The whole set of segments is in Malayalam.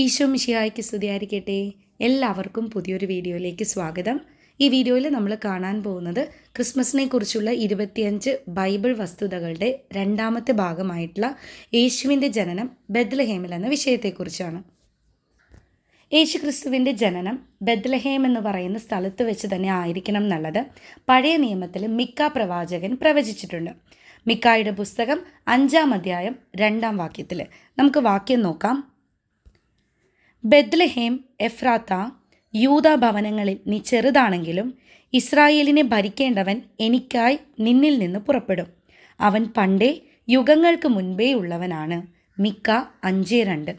ഈശോ മിഷിയായ്ക്ക് സ്തുതിയായിരിക്കട്ടെ. എല്ലാവർക്കും പുതിയൊരു വീഡിയോയിലേക്ക് സ്വാഗതം. ഈ വീഡിയോയിൽ നമ്മൾ കാണാൻ പോകുന്നത് ക്രിസ്മസിനെ കുറിച്ചുള്ള ഇരുപത്തിയഞ്ച് ബൈബിൾ വസ്തുതകളുടെ രണ്ടാമത്തെ ഭാഗമായിട്ടുള്ള യേശുവിന്റെ ജനനം ബദ്ലഹേമിൽ എന്ന വിഷയത്തെക്കുറിച്ചാണ്. യേശു ക്രിസ്തുവിന്റെ ജനനം ബദ്ലഹേം എന്ന് പറയുന്ന സ്ഥലത്ത് വെച്ച് തന്നെ ആയിരിക്കണം എന്നുള്ളത്. പഴയ നിയമത്തിൽ മിക്ക പ്രവാചകൻ പ്രവചിച്ചിട്ടുണ്ട്. മിക്കായുടെ പുസ്തകം അഞ്ചാം അധ്യായം രണ്ടാം വാക്യത്തിൽ. നമുക്ക് വാക്യം നോക്കാം. ബദ്ലഹേം എഫ്രാത്ത യൂത ഭവനങ്ങളിൽ നീ ചെറുതാണെങ്കിലും ഇസ്രായേലിനെ ഭരിക്കേണ്ടവൻ എനിക്കായി നിന്നിൽ നിന്ന് പുറപ്പെടും. അവൻ പണ്ടേ യുഗങ്ങൾക്ക് മുൻപേ ഉള്ളവനാണ്. മിക്ക അഞ്ച് രണ്ട്.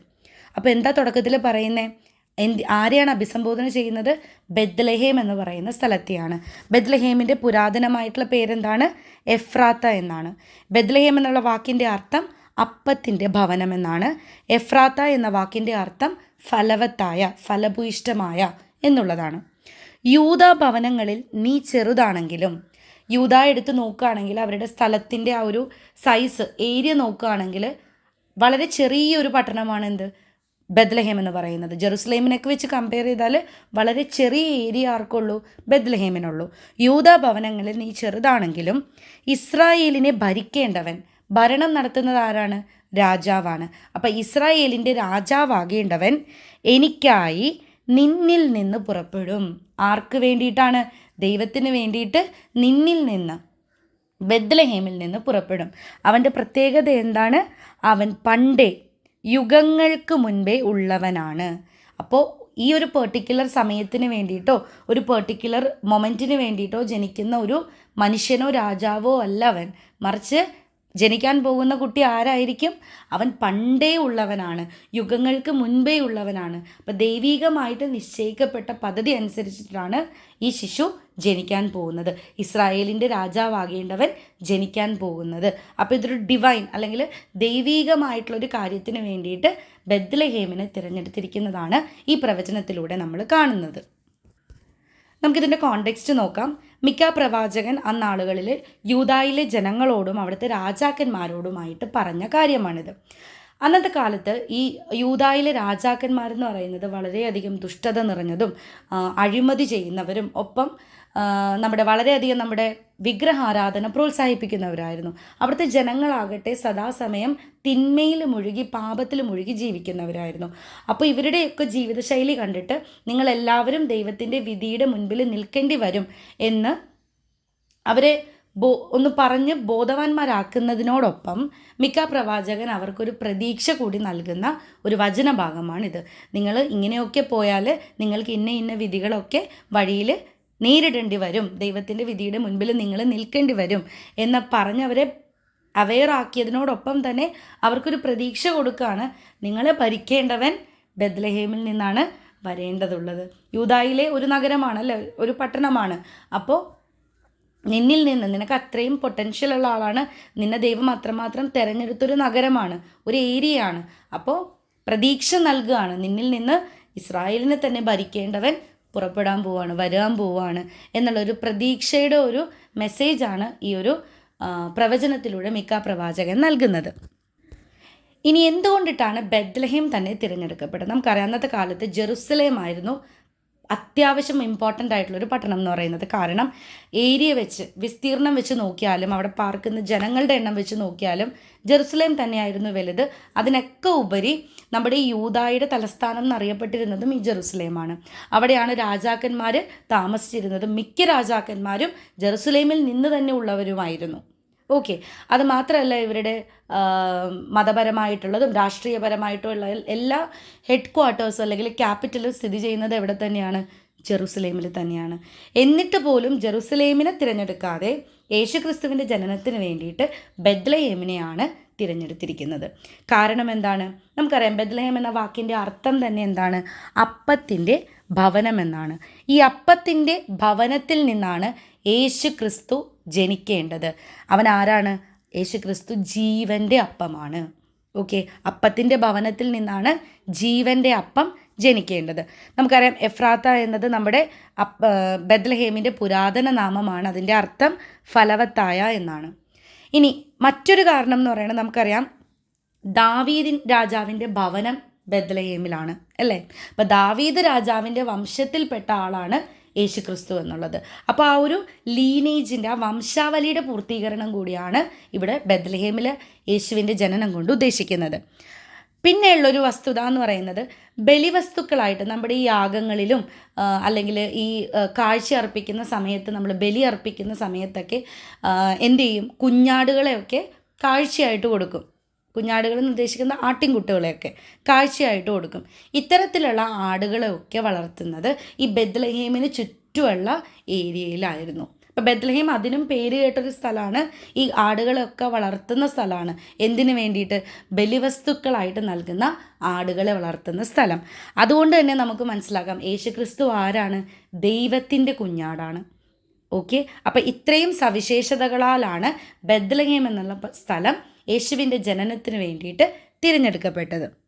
അപ്പോൾ എന്താ തുടക്കത്തിൽ പറയുന്നത് എന്ത് ആരെയാണ് അഭിസംബോധന ചെയ്യുന്നത്? ബദ്ലഹേം എന്ന് പറയുന്ന സ്ഥലത്തെയാണ്. ബദ്ലഹേമിന്റെ പുരാതനമായിട്ടുള്ള പേരെന്താണ്? എഫ്രാത്ത എന്നാണ്. ബദ്ലഹേം എന്നുള്ള വാക്കിന്റെ അർത്ഥം അപ്പത്തിന്റെ ഭവനം എന്നാണ് എഫ്രാത്ത എന്ന വാക്കിന്റെ അർത്ഥം ഫലവത്തായ ഫലഭൂയിഷ്ടമായ എന്നുള്ളതാണ്. യൂത ഭവനങ്ങളിൽ നീ ചെറുതാണെങ്കിലും യൂത എടുത്ത് നോക്കുകയാണെങ്കിൽ അവരുടെ സ്ഥലത്തിന്റെ ആ ഒരു സൈസ് ഏരിയ നോക്കുകയാണെങ്കിൽ വളരെ ചെറിയൊരു പട്ടണമാണ് എന്ത്? ബദ്ലഹേം എന്ന് പറയുന്നത്. ജെറുസലേമിനൊക്കെ വെച്ച് കമ്പയർ ചെയ്താൽ വളരെ ചെറിയ ഏരിയ ആർക്കുള്ളൂ? ബദ്ലഹേമിനുള്ളൂ യൂത ഭവനങ്ങളിൽ നീ ചെറുതാണെങ്കിലും ഇസ്രായേലിനെ ഭരിക്കേണ്ടവൻ ഭരണം നടത്തുന്നത് ആരാണ്? രാജാവാണ്. അപ്പം ഇസ്രായേലിന്റെ രാജാവാകേണ്ടവൻ എനിക്കായി നിന്നിൽ നിന്ന് പുറപ്പെടും. ആർക്ക് വേണ്ടിയിട്ടാണ്? ദൈവത്തിന് വേണ്ടിയിട്ട് നിന്നിൽ നിന്ന് ബദ്ലഹേമിൽ നിന്ന് പുറപ്പെടും. അവന്റെ പ്രത്യേകത എന്താണ്? അവൻ പണ്ടേ യുഗങ്ങൾക്ക് മുൻപേ ഉള്ളവനാണ്. അപ്പോൾ ഈ ഒരു പെർട്ടിക്കുലർ സമയത്തിന് വേണ്ടിയിട്ടോ ഒരു പെർട്ടിക്കുലർ മൊമെന്റിന് വേണ്ടിയിട്ടോ ജനിക്കുന്ന ഒരു മനുഷ്യനോ രാജാവോ അല്ല അവൻ. മറിച്ച് ജനിക്കാൻ പോകുന്ന കുട്ടി ആരായിരിക്കും? അവൻ പണ്ടേ ഉള്ളവനാണ്. യുഗങ്ങൾക്ക് മുൻപേ ഉള്ളവനാണ്. അപ്പം ദൈവീകമായിട്ട് നിശ്ചയിക്കപ്പെട്ട പദ്ധതി അനുസരിച്ചിട്ടാണ് ഈ ശിശു ജനിക്കാൻ പോകുന്നത്. ഇസ്രായേലിന്റെ രാജാവാകേണ്ടവൻ ജനിക്കാൻ പോകുന്നത്. അപ്പോൾ ഇതൊരു ഡിവൈൻ അല്ലെങ്കിൽ ദൈവീകമായിട്ടുള്ളൊരു കാര്യത്തിന് വേണ്ടിയിട്ട് ബദ്ലഹേമിനെ തിരഞ്ഞെടുത്തിരിക്കുന്നതാണ് ഈ പ്രവചനത്തിലൂടെ നമ്മൾ കാണുന്നത്. നമുക്കിതിന്റെ കോണ്ടെക്സ്റ്റ് നോക്കാം. മിക്ക പ്രവാചകൻ അന്നാളുകളിൽ യൂതായിലെ ജനങ്ങളോടും അവിടുത്തെ രാജാക്കന്മാരോടുമായിട്ട് പറഞ്ഞ കാര്യമാണിത്. അന്നത്തെ കാലത്ത് ഈ യൂതായിലെ രാജാക്കന്മാരെന്ന് പറയുന്നത് വളരെയധികം ദുഷ്ടത നിറഞ്ഞതും അഴിമതി ചെയ്യുന്നവരും ഒപ്പം നമ്മുടെ വളരെയധികം നമ്മുടെ വിഗ്രഹാരാധന പ്രോത്സാഹിപ്പിക്കുന്നവരായിരുന്നു. അവിടുത്തെ ജനങ്ങളാകട്ടെ സദാസമയം തിന്മയിൽ മുഴുകി പാപത്തിൽ മുഴുകി ജീവിക്കുന്നവരായിരുന്നു. അപ്പോൾ ഇവരുടെയൊക്കെ ജീവിതശൈലി കണ്ടിട്ട് നിങ്ങളെല്ലാവരും ദൈവത്തിന്റെ വിധിയുടെ മുൻപിൽ നിൽക്കേണ്ടി വരും എന്ന് അവരെ ബോ ഒന്ന് പറഞ്ഞ് ബോധവാന്മാരാക്കുന്നതിനോടൊപ്പം മിക്ക പ്രവാചകൻ അവർക്കൊരു പ്രതീക്ഷ കൂടി നൽകുന്ന ഒരു വചനഭാഗമാണിത്. നിങ്ങൾ ഇങ്ങനെയൊക്കെ പോയാൽ നിങ്ങൾക്ക് ഇന്ന ഇന്ന വിധികളൊക്കെ വഴിയിൽ നേരിടേണ്ടി വരും. ദൈവത്തിന്റെ വിധിയുടെ മുൻപിൽ നിങ്ങൾ നിൽക്കേണ്ടി വരും എന്ന് പറഞ്ഞവരെ അവെയർ ആക്കിയതിനോടൊപ്പം തന്നെ അവർക്കൊരു പ്രതീക്ഷ കൊടുക്കുകയാണ് നിങ്ങളെ ഭരിക്കേണ്ടവൻ ബദ്ലഹേമിൽ നിന്നാണ് വരേണ്ടതുള്ളത്. യൂതായിലെ ഒരു നഗരമാണല്ലേ? ഒരു പട്ടണമാണ്. അപ്പോൾ നിന്നിൽ നിന്ന് നിനക്ക് അത്രയും പൊട്ടൻഷ്യൽ ഉള്ള ആളാണ്. നിന്നെ ദൈവം അത്രമാത്രം തിരഞ്ഞെടുത്തൊരു നഗരമാണ് ഒരു ഏരിയയാണ് അപ്പോൾ പ്രതീക്ഷ നൽകുകയാണ്. നിന്നിൽ നിന്ന് ഇസ്രായേലിനെ തന്നെ ഭരിക്കേണ്ടവൻ പുറപ്പെടാൻ പോവാണ് വരാൻ പോവാണ് എന്നുള്ളൊരു പ്രതീക്ഷയുടെ ഒരു മെസ്സേജാണ് ഈ ഒരു പ്രവചനത്തിലൂടെ മിക്ക പ്രവാചകൻ നൽകുന്നത്. ഇനി എന്തുകൊണ്ടിട്ടാണ് ബെദ്ലഹേം തന്നെ തിരഞ്ഞെടുക്കപ്പെട്ടത്? നമുക്കറിയാം കാലത്ത് ജെറുസലേം ആയിരുന്നു അത്യാവശ്യം ഇമ്പോർട്ടന്റ് ആയിട്ടുള്ളൊരു പട്ടണം എന്ന് പറയുന്നത്. കാരണം ഏരിയ വെച്ച് വിസ്തീർണം വെച്ച് നോക്കിയാലും അവിടെ പാർക്കുന്ന ജനങ്ങളുടെ എണ്ണം വെച്ച് നോക്കിയാലും ജെറുസലേം തന്നെയായിരുന്നു വലുത്. അതിനൊക്കെ ഉപരി നമ്മുടെ യൂതായുടെ തലസ്ഥാനം എന്നറിയപ്പെട്ടിരുന്നതും ഈ ജെറുസലേമാണ്. അവിടെയാണ് രാജാക്കന്മാർ താമസിച്ചിരുന്നത്. മിക്ക രാജാക്കന്മാരും ജെറുസലേമിൽ നിന്ന് തന്നെ ഉള്ളവരുമായിരുന്നു. ഓക്കെ. അത് മാത്രമല്ല ഇവരുടെ മതപരമായിട്ടുള്ളതും രാഷ്ട്രീയപരമായിട്ടുള്ള എല്ലാ ഹെഡ് ക്വാർട്ടേഴ്സും അല്ലെങ്കിൽ ക്യാപിറ്റലും സ്ഥിതി ചെയ്യുന്നത് എവിടെ തന്നെയാണ്? ജെറുസലേമിൽ തന്നെയാണ്. എന്നിട്ട് പോലും ജെറുസലേമിനെ തിരഞ്ഞെടുക്കാതെ യേശുക്രിസ്തുവിന്റെ ജനനത്തിന് വേണ്ടിയിട്ട് ബെദ്ലഹേമിനെയാണ് തിരഞ്ഞെടുത്തിരിക്കുന്നത്. കാരണം എന്താണ്? നമുക്കറിയാം ബദ്ലഹേം എന്ന വാക്കിന്റെ അർത്ഥം തന്നെ എന്താണ്? അപ്പത്തിന്റെ ഭവനം എന്നാണ്. ഈ അപ്പത്തിന്റെ ഭവനത്തിൽ നിന്നാണ് യേശു ക്രിസ്തു ജനിക്കേണ്ടത്. അവൻ ആരാണ്? യേശു ക്രിസ്തു ജീവന്റെ അപ്പമാണ്. ഓക്കെ അപ്പത്തിന്റെ ഭവനത്തിൽ നിന്നാണ് ജീവന്റെ അപ്പം ജനിക്കേണ്ടത്. നമുക്കറിയാം എഫ്രാത്ത എന്നത് നമ്മുടെ ബദ്ലഹേമിന്റെ പുരാതന നാമമാണ്. അതിന്റെ അർത്ഥം ഫലവത്തായ എന്നാണ്. ഇനി മറ്റൊരു കാരണം എന്ന് പറയുന്നത് നമുക്കറിയാം. ദാവീദിൻ രാജാവിന്റെ ഭവനം ബദലയേമിലാണ് അല്ലേ? അപ്പോൾ ദാവീദ് രാജാവിന്റെ വംശത്തിൽപ്പെട്ട ആളാണ് യേശു ക്രിസ്തു എന്നുള്ളത്. അപ്പോൾ ആ ഒരു ലീനേജിന്റെ ആ വംശാവലിയുടെ പൂർത്തീകരണം കൂടിയാണ് ഇവിടെ ബദ്ലഹേമിൽ യേശുവിന്റെ ജനനം കൊണ്ട് ഉദ്ദേശിക്കുന്നത്. പിന്നെയുള്ളൊരു വസ്തുത എന്ന് പറയുന്നത് ബലിവസ്തുക്കളായിട്ട് നമ്മുടെ ഈ യാഗങ്ങളിലും അല്ലെങ്കിൽ ഈ കാഴ്ച അർപ്പിക്കുന്ന സമയത്ത് നമ്മൾ ബലി അർപ്പിക്കുന്ന സമയത്തൊക്കെ എന്ത് ചെയ്യും? കുഞ്ഞാടുകളെയൊക്കെ കാഴ്ചയായിട്ട് കൊടുക്കും. കുഞ്ഞാടുകൾ എന്ന് ഉദ്ദേശിക്കുന്ന ആട്ടിൻകുട്ടികളെയൊക്കെ കാഴ്ചയായിട്ട് കൊടുക്കും. ഇത്തരത്തിലുള്ള ആടുകളെയൊക്കെ വളർത്തുന്നത് ഈ ബെദ്ലഹേമിന് ചുറ്റുമുള്ള ഏരിയയിലായിരുന്നു. അപ്പോൾ ബെത്ലഹീം അതിനും പേര് കേട്ടൊരു സ്ഥലമാണ് ഈ ആടുകളൊക്കെ വളർത്തുന്ന സ്ഥലമാണ് എന്തിനു വേണ്ടിയിട്ട്? ബലിവസ്തുക്കളായിട്ട് നൽകുന്ന ആടുകളെ വളർത്തുന്ന സ്ഥലം. അതുകൊണ്ട് തന്നെ നമുക്ക് മനസ്സിലാക്കാം യേശു ക്രിസ്തു ആരാണ്? ദൈവത്തിന്റെ കുഞ്ഞാടാണ്. ഓക്കെ? അപ്പം ഇത്രയും സവിശേഷതകളാലാണ് ബദ്ലഹേം എന്നുള്ള സ്ഥലം യേശുവിന്റെ ജനനത്തിന് വേണ്ടിയിട്ട് തിരഞ്ഞെടുക്കപ്പെട്ടത്.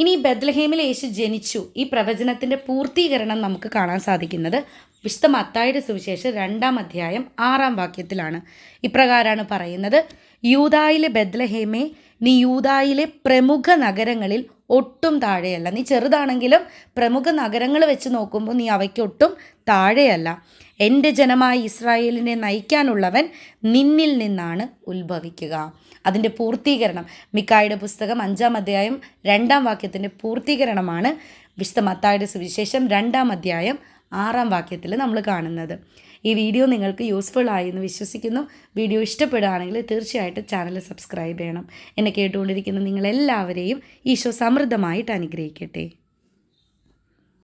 ഇനി ബദ്ലഹേമിൽ യേശു ജനിച്ചു. ഈ പ്രവചനത്തിന്റെ പൂർത്തീകരണം നമുക്ക് കാണാൻ സാധിക്കുന്നത് വിശുദ്ധ മത്തായുടെ സുവിശേഷം രണ്ടാം അധ്യായം ആറാം വാക്യത്തിലാണ്. ഇപ്രകാരമാണ് പറയുന്നത് യൂതായിലെ ബദ്ലഹേമേ നീ യൂതായിലെ പ്രമുഖ നഗരങ്ങളിൽ ഒട്ടും താഴെയല്ല. നീ ചെറുതാണെങ്കിലും പ്രമുഖ നഗരങ്ങൾ വെച്ച് നോക്കുമ്പോൾ നീ അവയ്ക്കൊട്ടും താഴെയല്ല. എന്റെ ജനമായ ഇസ്രായേലിനെ നയിക്കാനുള്ളവൻ നിന്നിൽ നിന്നാണ് ഉത്ഭവിക്കുക. അതിന്റെ പൂർത്തീകരണം മിക്കായുടെ പുസ്തകം അഞ്ചാം അധ്യായം രണ്ടാം വാക്യത്തിന്റെ പൂർത്തീകരണമാണ്. വിശുദ്ധ മത്തായുടെ സുവിശേഷം രണ്ടാം അധ്യായം ആറാം വാക്യത്തിൽ നമ്മൾ കാണുന്നത്. ഈ വീഡിയോ നിങ്ങൾക്ക് യൂസ്ഫുൾ ആയി എന്ന് വിശ്വസിക്കുന്നു. വീഡിയോ ഇഷ്ടപ്പെടുകയാണെങ്കിൽ തീർച്ചയായിട്ടും ചാനൽ സബ്സ്ക്രൈബ് ചെയ്യണം. എന്നെ കേട്ടുകൊണ്ടിരിക്കുന്ന നിങ്ങളെല്ലാവരെയും ഈശോ സമൃദ്ധമായിട്ട് അനുഗ്രഹിക്കട്ടെ.